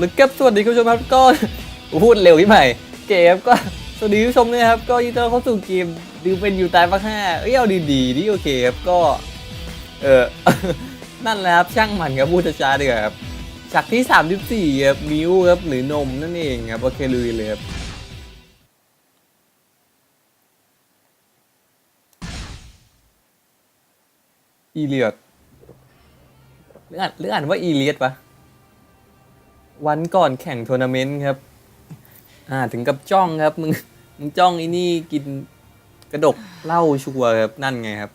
แล้วครับสวัสดีคุณผู้ชมครับก็พูดเร็วที่ใหม่เกมก็สวัสดีคุณผู้ชมด้วยครับ ก็ยินดีต้อนรับเข้าสู่เกมดูเป็นอยู่ตายภาคห้าเอ้ยเอาดีๆนี่โอเคครับก็ เออนั่นแหละครับช่างมันครับพูดช้าๆดีกว่าครับฉากที่34ครับมิวครับหรือนมนั่นเองครับโอเคลุยเลยครับอีเลียดหรืออ่านหรืออ่านว่าอีเลียดปะ วันก่อนแข่งทัวร์นาเมนต์ครับ อ่า ถึงกับจ้องครับ มึง มึงจ้องไอ้นี่กินกระดกเหล้าชัวร์ครับ นั่นไงครับ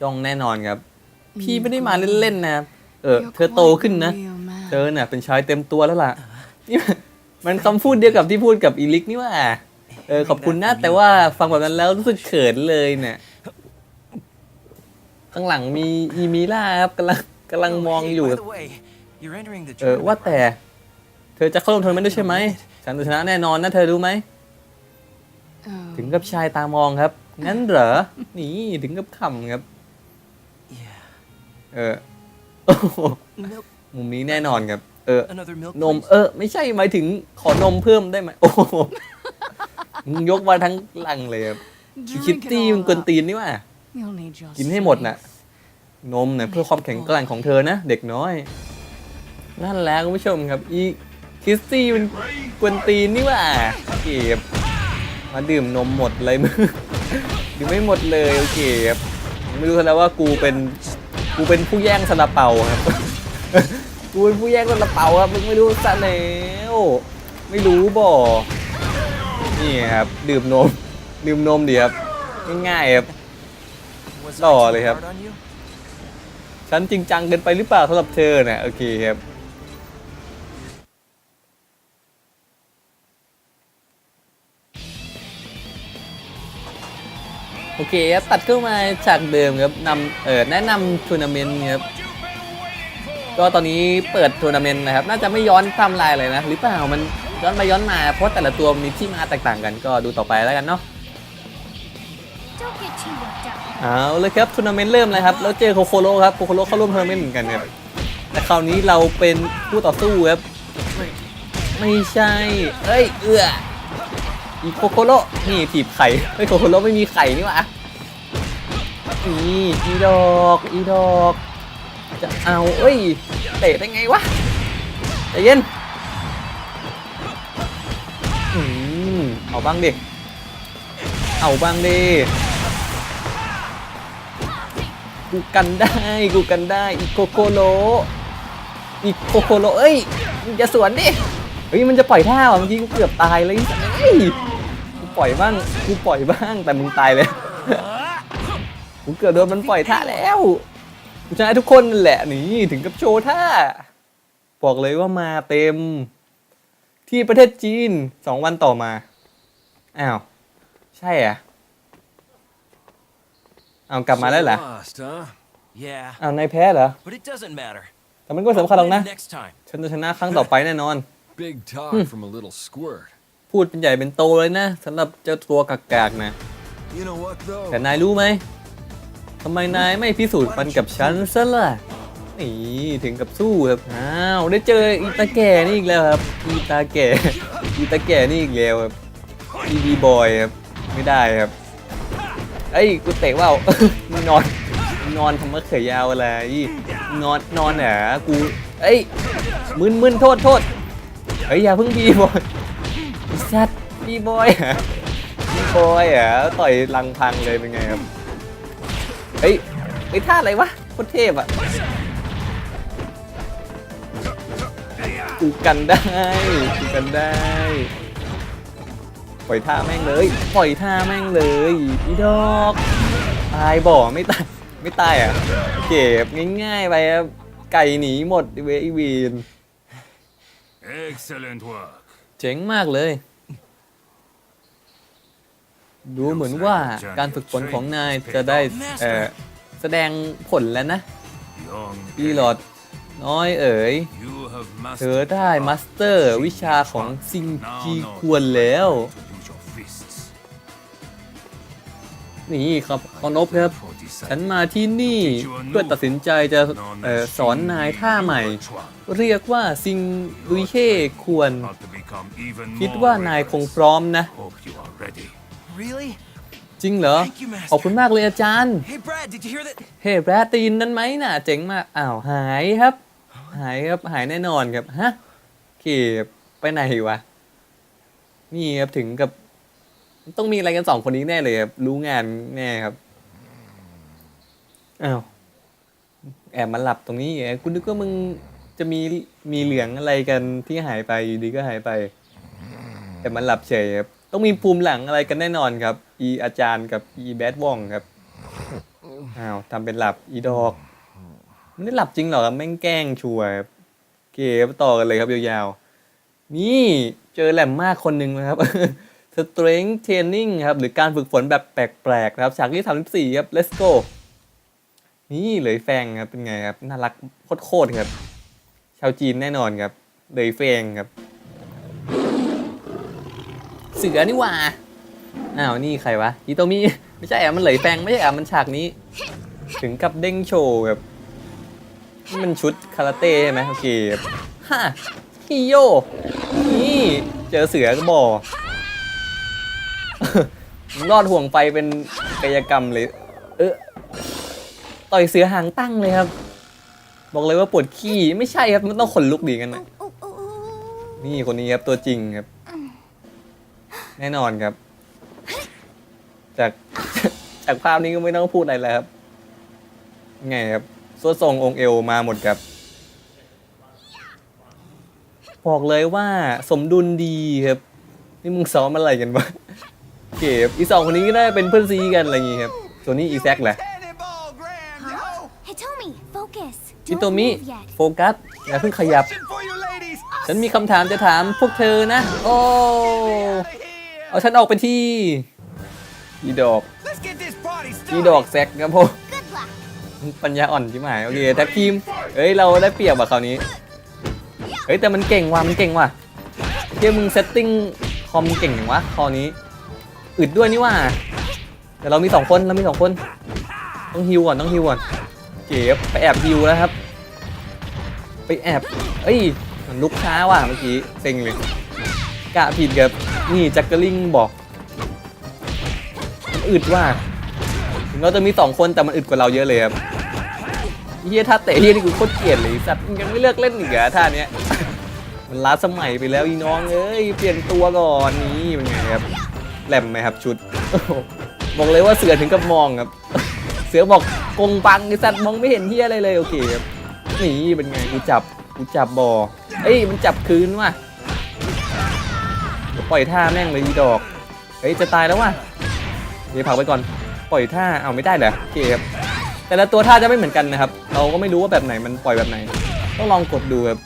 จ้องแน่นอนครับ พี่ไม่ได้มาเล่นๆนะครับเออ เธอโตขึ้นนะ เธอเนี่ยเป็นชายเต็มตัวแล้วล่ะ นี่มันมันคำพูดเดียวกับที่พูดกับอีลิกนี่ว่า เออ ขอบคุณนะแต่ว่าฟังแบบนั้นแล้วรู้สึกเขินเลยเนี่ย ข้างหลังมีอีมิล่าครับกำลังกำลังมองอยู่ เออว่าแต่เธอจะเข้าร่วมทัวร์นาเมนต์ด้วยใช่ไหมฉันจะชนะแน่นอนนะเธอรู้ไหมถึงกับชายตามองครับ งั้นเหรอ นี่ถึงกับขำครับ เออโอ้โหมุมนี้แน่นอนครับ เออนมเออ ไม่ใช่หมายถึงขอนมเพิ่มได้ไหมโอ้โหมึงยกมาทั้งลังเลยครับคิตตี้มึงกวนตีนนี่ว่ากินให้หมดน่ะนมเนี่ยเพื่อความแข็งแกร่งของเธอนะ เด็กน้อย นั่นแหละคุณผู้ชมครับ อี คิสตี้มันกวนตีนนี่ว่าเก็บมาดื่มนมหมดเลยมึงดื่มไม่หมดเลยโอเคครับไม่รู้แล้วว่ากูเป็นกูเป็นผู้แย่งซาลาเปาครับกูเป็นผู้แย่งซาลาเปาครับมึงไม่รู้ซะแล้วไม่รู้บ่นี่ครับดื่มนมดื่มนมดีครับง่ายๆครับต่อเลยครับ ฉันจริงจังเกินไปหรือเปล่าสำหรับเธอเนี่ยโอเคครับ โอเคครับตัดเข้ามาจากเดิมครับนำเออแนะนำทัวร์นาเมนต์ครับก็ตอนนี้เปิดทัวร์นาเมนต์นะครับ น่าจะไม่ย้อนไทำลายเลยนะหรือเปล่ามันย้อนไปย้อนมาเพราะแต่ละตัวมีที่มาแตกต่างกันก็ดูต่อไปแล้วกันเนาะเอาเลยครับทัวร์นาเมนต์เริ่มเลยครับแล้วเจอโคโคโร่ครับโคโคโร่เข้าร่วมทัวร์นาเมนต์เหมือนกันครับแต่คราวนี้เราเป็นผู้ต่อสู้ครับไม่ใช่ เอ้ยเอือ อีโคโคโร่นี่ถีบไข่เฮ้ยโคโคโร่ไม่มีไข่นี่หว่านี่อีดอกอีดอก จะเอาเอ้ยเตะได้ไงวะใจเย็นอืมเอาบ้างดิเอาบ้างดิกูกันได้กูกันได้อีโคโคโลอีโคโคโลเอ้ยมึงจะสวนดิเฮ้ยมันจะปล่อยท่าว่ะเมื่อกี้กูเกือบตายเลยเฮ้ย ปล่อยบ้างกูปล่อยบ้างแต่มึงตายเลยกูเกือบโดนมันปล่อยท่าแล้วกูชนะทุกคนนั่นแหละนี่ถึงกับโชว์ท่าบอกเลยว่ามาเต็ม ที่ประเทศจีนสองวันต่อมาอ้าวใช่อะเอากลับมาแล้วเหรอ Lost, huh? Yeah, อ้าวนายแพ้เหรอ but it doesn't matter. แต่มันก็สำคัญหรอกนะ Maybe Next time. ฉันจะชนะครั้งต่อไปแน่นอน Big talk from a little squirt. พูดเป็นใหญ่เป็นโตเลยนะสำหรับเจ้าตัวกากๆนะ You know what though? แต่นายรู้ไหมทำไมนายไม่พิสูจน์มันกับฉันซะล่ะนี่ถึงกับสู้ครับอ้าวได้เจออีตาแก่นี่อีกแล้วครับอีตาแก่อีตาแก่นี่อีกแล้วครับอีดีบอยครับไม่ได้ครับเอ้ยกูเตะว่าวมึงนอนมึงนอนทำมะเขือยาวอะไรมึงนอนนอนเหรอกูเอ้ยมึนมึนโทษโทษเฮ้ยอย่าเพิ่งบีบอยไอ้ สัตว์บีบอยเหรอบีบอยเหรอต่อยลังพังเลยเป็นไงครับเฮ้ยไอ้ยท่าอะไรวะโคตรเทพอะกูกันได้กูกันได้ปล่อยท่าแม่งเลยปล่อยท่าแม่งเลยอีดอกตายบ่ไม่ตายไม่ตายอะเก็บง่ายๆไปครับไก่หนีหมดเวอีวีน Excellent work. เจ๋งมากเลย ดูเหมือนว่าการฝึกฝนของนายจะได้เอ่อแสดงผลแล้วนะ Young พี่หลอดน้อยเอ๋ย you have เธอ mastered ได้มาสเตอร์วิชาของซิงกีควรแล้ว to use your fists. นี่ครับคอนบครับ For ฉันมาที่นี่เพื่อตัดสินใจจะเอ่อสอนนายท่าใหม่ เรียกว่าซิงลุยเฮ่ควร คิดว่านายคงพร้อมนะ Really? จริงเหรอ Thank you, Master. ขอบคุณมากเลยอาจารย์ Hey, Brad, did you hear that? เฮ้แบรดได้ยินนั้นไหมน่ะ เจ๋งมาก อ้าวหายครับ หายครับ หายแน่นอนครับ ฮะเก็บไปไหนวะ นี่ครับถึงกับ ต้องมีอะไรกันสองคนนี้แน่เลยครับ รู้งานแน่ครับ อ้าว แอบมาหลับตรงนี้ไงคุณนึกว่ามึง จะมีมีเหลืองอะไรกันที่หายไปอยู่ดีก็หายไป แต่มันหลับเฉยครับต้องมีภูมิหลังอะไรกันแน่นอนครับ อีอาจารย์กับอีแบดวองครับอ้าวทำเป็นหลับอีดอกไม่ได้หลับจริงหรอครับแม่งแกล้งชัวร์ครับเก๋ต่อกันเลยครับยาวๆ นี่เจอแหลมมากคนหนึ่งนะครับ strength training ครับ หรือการฝึกฝนแบบแปลกๆนะครับฉากที่34ครับ let's go นี่เลยแฟงครับเป็นไงครับ น่ารักโคตรๆครับ ชาวจีนแน่นอนครับเลยแฟงครับ เสือนี่หว่าอ้าวนี่ใครวะฮิโตมิไม่ใช่อะมันเหลยแฟงไม่ใช่อะมันฉากนี้ ถึงกับเด้งโชว์แบบนี่มันชุดคาราเต้ใช่ไหมโอเคครับฮ่าฮิโยนี่เจอเสือก็บอกรอดห่วงไฟเป็นกายกรรมเลย เออต่อยเสือหางตั้งเลยครับ บอกเลยว่าปวดขี้ไม่ใช่ครับมันต้องขนลุกดีกันนะนี่คนนี้ครับตัวจริงครับ แน่นอนครับ จากจากภาพนี้ก็ไม่ต้องพูดอะไรแล้วครับไงครับส่วนทรงองค์เอวมาหมดครับ บอกเลยว่าสมดุลดีครับ นี่มึงซ้อมอะไรกันวะเก็บอีสองคนนี้ก็ได้เป็นเพื่อนซีกันอะไรอย่างงี้ครับส่วนนี้อีแซกแหละ Tommy, focus. ฮิโต Don't มิ move yet. โฟกัสอย่าเพิ่งขยับ For you ladies. ฉันมีคำถามจะถามพวกเธอนะ โอ้เอาฉันออกไปที่อีดอก Let's get this party อี started. ดอกแซกครับผม Good luck. ปัญญาอ่อนใช่ไหมโอเคแท็กทีมเฮ้ยเราได้เปรียบอะคราวนี้เฮ้ยแต่มันเก่งว่ะมันเก่งว่ะเที่ยมึงเซตติ้งคอมเก่งอย่างวะคราวนี้อึดด้วยนี่ว่าแต่เรามีสองคนเรามีสองคน ต้องฮิวก่อนต้องฮิวก่อน เก็บไปแอบฮิวแล้วครับ ไปแอบ เอ้ย มันลุกช้าว่ะเมื่อกี้เซ็งเลยกะผิดกับนี่จ็คเกอร์ลิงบอกอึดว่ะถึงเราจะมีสองคนแต่มันอึดกว่าเราเยอะเลยครับเฮียท่าเตะเฮียนี่กูโคตรเกลียดเลยสัตว์มึงยังไม่เลิกเล่นอีกเหรอท่าเนี้ยมันล้าสมัยไปแล้วอีน้องเอ้ยเปลี่ยนตัวก่อนนี่เป็นไงครับแหลมไหมครับชุดบอกเลยว่าเสือถึงกับมองครับ เสือบอกกงปังไอสัตว์มองไม่เห็นเฮียอะไรเลยโอเคครับนี่เป็นไงกูจับกูจับบอเอ้ยมันจับคืนว่ะปล่อยท่าแม่งเลยอีดอกเฮ้ยจะตายแล้วว่ะเดี๋ยวเผาไปก่อนปล่อยท่าเอาไม่ได้เหรอโอเคครับแต่ละตัวท่าจะไม่เหมือนกันนะครับ เราก็ไม่รู้ว่าแบบไหนมันปล่อยแบบไหน ต้องลองกดดูครับ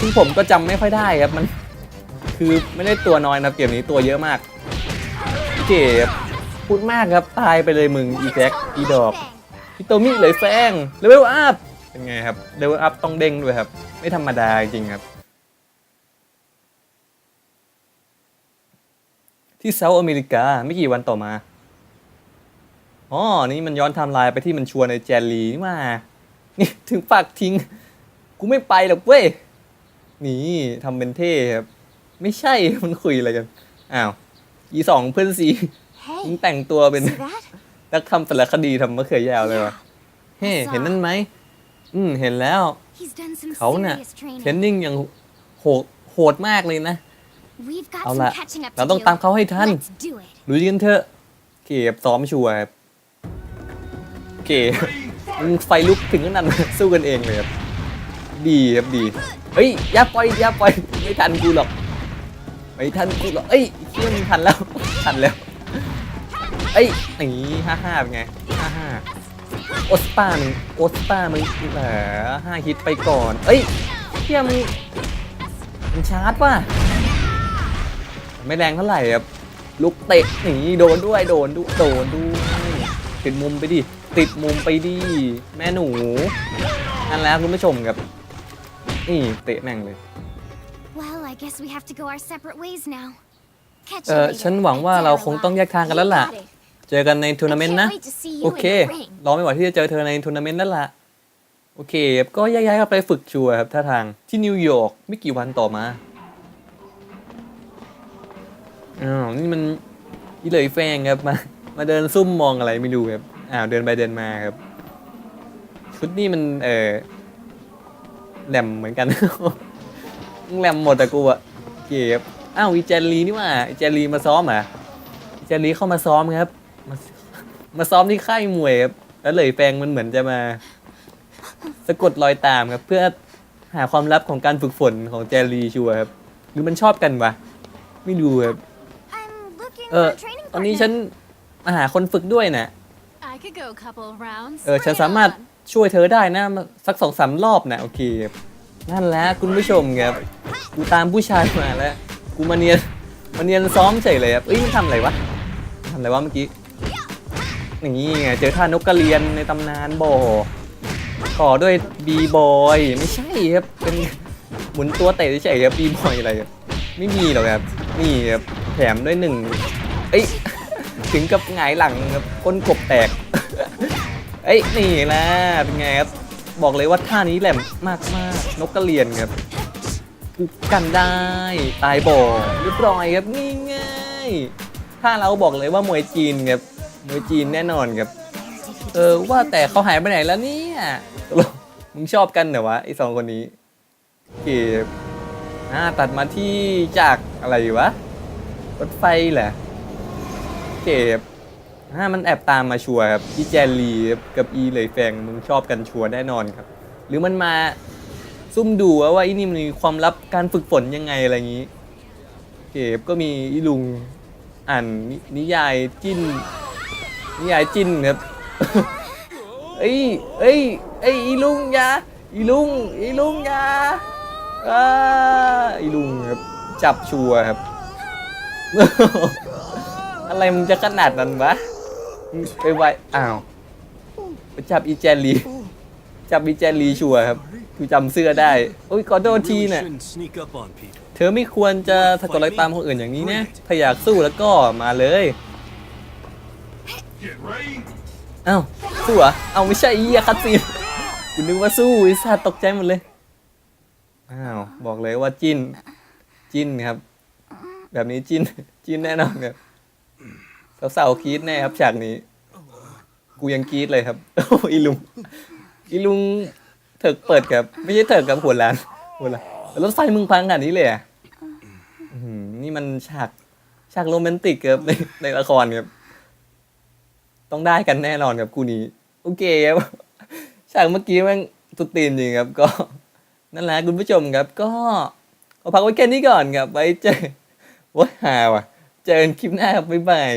ซึ่งผมก็จำไม่ค่อยได้ครับมัน คือไม่ได้ตัวน้อยนะเกมนี้ตัวเยอะมากเก็บ พูดมากครับ ตายไปเลยมึง อีแจ็คอีดอกพี่โตมิเลยแฟงเลเวลอัพเป็นไงครับเลเวลอัพต้องเด้งด้วยครับ ไม่ธรรมดาจริงๆครับ ที่เซาท์อเมริกาไม่กี่วันต่อมาอ๋อนี่มันย้อนไทม์ไลน์ไปที่มันชวนในแจนลีนี่มานี่ถึงปากทิ้ง กูไม่ไปหรอกเว้ย นี่ทำเป็นเท่ครับ ไม่ใช่มันคุยอะไรกัน อ้าวอีสองเพื่อนสี มึง Hey, แต่งตัวเป็น see that? นักทำสารคดีทำมะเขือยาวเลยวะเฮ้เห็นนั่นไหม อืม เห็นแล้ว He's done some เขาเนี่ย serious เทรน training. นิ่งอย่างโหดโหดมากเลยนะ We've got เอา some ละ catching up เรา to ต้อง do. ตามเขาให้ทัน Let's do it. ลุยกันเถอะเก็บซ้อมชัวร์ครับเก็บมึงไฟลุกถึงขนาดนั้นสู้กันเองเลยครับดีครับดีเฮ้ยอย่าปล่อยอย่าปล่อยไม่ทันกูหรอกไม่ทันกูหรอกเอ้ยเชื่อมึงทันแล้ว ทันแล้ว เอ้ยอย่างนี้ห้าห้าเป็นไงห้าห้าโอสป้ามึงโอสป้ามึงเหรอห้าฮิตไปก่อน เอ้ยเชื่อมึงมันชาร์จว่ะไม่แรงเท่าไหร่ครับลุกเตะหนีโดนด้วยโดนด้วยโดนด้วยติดมุมไปดิ ติดมุมไปดิ แม่หนู นั่นแหล้วคุณผู้ชมครับ นี่เตะแม่งเลย Well, I guess we have to go our separate ways now. Catch เอ you อ later. ฉันหวังว่าเราคงต้องแยกทางกันแล้วล่ะ You got it. เจอกันในทัวร์นาเมนต์นะ I can't wait to see you โอเค in the ring. รอไม่ไหวที่จะเจอเธอในทัวร์นาเมนต์นั่นแหละ โอเคครับก็ย้ายๆกันไปฝึกชัวร์ครับท่าทางที่นิวยอร์กไม่กี่วันต่อมา อ้าว นี่มันอีเหลยแฟงครับ มา มาเดินซุ่มมองอะไรไม่รู้ครับ อ้าว เดินไปเดินมาครับ ชุดนี้มัน เออแหลมเหมือนกันแหลมหมดอะกูอะเก็บอ้าวอีเจนลีนี่หว่าอีเจนลีมาซ้อมเหรอะอีเจนลีเข้ามาซ้อมครับ มามาซ้อมที่ค่ายมวยครับแล้วเหลยแฟงมันเหมือนจะมา สะกดรอยตามครับ เพื่อหาความลับของการฝึกฝนของเจนลีชัวร์ครับ หรือมันชอบกันวะไม่รู้ครับ I'm looking เอ for อ a training ตอนนี้ partner. ฉันมาหาคนฝึกด้วยนะ I could go a couple of rounds. เออฉัน Bring it สามารถ on. ช่วยเธอได้นะมาสักสองสามรอบนะโอเคครับนั่นแหละคุณผู้ชมครับ กูตามผู้ชายมาแล้ว กูมาเนียนมาเนียนซ้อมเฉยเลยครับเอ้ยมันทำอะไรวะทำอะไรวะเมื่อกี้ อย่างนี้ไงเจอท่านกกระเรียนในตำนานบอต่อด้วยบีบอยไม่ใช่ครับเป็นหมุนตัวเตะเฉยครับบีบอยอะไรไม่มีหรอกครับนี่ครับแถมด้วยหนึ่งเอ้ยถึงกับหงายหลังครับก้นกบแตกเอ้ยนี่แหละเป็นไงครับบอกเลยว่าท่านี้แหลมมากมากนกกระเรียนครับกูกันได้ตายบ่อเรียบร้อยครับนี่ง่ายถ้าเราบอกเลยว่ามวยจีนครับ มวยจีนแน่นอนครับ เออว่าแต่เขาหายไปไหนแล้วเนี่ยตกลงมึงชอบกันเหรอวะไอสองคนนี้เก็บอ่าตัดมาที่จากอะไรวะรถไฟแหละเก็บอ่ามันแอบตามมาชัวร์ครับอีแจนลีครับกับอีเลยแฟงมึงชอบกันชัวร์แน่นอนครับ หรือมันมาซุ่มดูว่าว่าอีนี่มันมีความลับการฝึกฝนยังไงอะไรอย่างนี้ เก็บก็มีอีลุงอ่านนินิยายจิ้น นิยายจิ้นครับ เอ้ยเอ้ยเอ้ยอีลุงอยาอีลุงอีลุงอยาอ้าอีลุงครับจับชัวร์ครับ อะไรมึงจะขนาดนั้นวะมึงไปไวอ้าวไปจับอีแจนลีจับอีแจนลีชัวร์ครับกูจำเสื้อได้โอ้ยขอโทษทีน่ะ shouldn't sneak up on people. เธอไม่ควรจะสะกดรอยตามคนอื่นอย่างนี้นะถ้าอยากสู้แล้วก็มาเลย เอ้าสู้เหรอเอ้าไม่ใช่อีอะคัตซีนกูนึกว่าสู้ไอ้สัตว์ตกใจหมดเลย อ้าวบอกเลยว่าจิ้น จิ้นครับ แบบนี้จิ้น จิ้นแน่นอนครับสาวๆกรีดแน่ครับฉากนี้ กูยังกรีดเลยครับอีลุงอีลุงเถิกเปิดกับ ไม่ใช่เถิกกับหัวล้านหัวล้านรถไฟมึงพังขนาดนี้เลยอะนี่มันฉากฉากโรแมนติกครับในในละครครับ ต้องได้กันแน่นอนครับคู่นี้ โอเคครับฉากเมื่อกี้แมันตุดตีนจริงครับ ก็นั่นแหละคุณผู้ชมครับ ก็ขอพักไว้แค่นี้ก่อนครับไว้เจอว้าหาว่ะ เจอคลิปหน้าครับบ๊ายบาย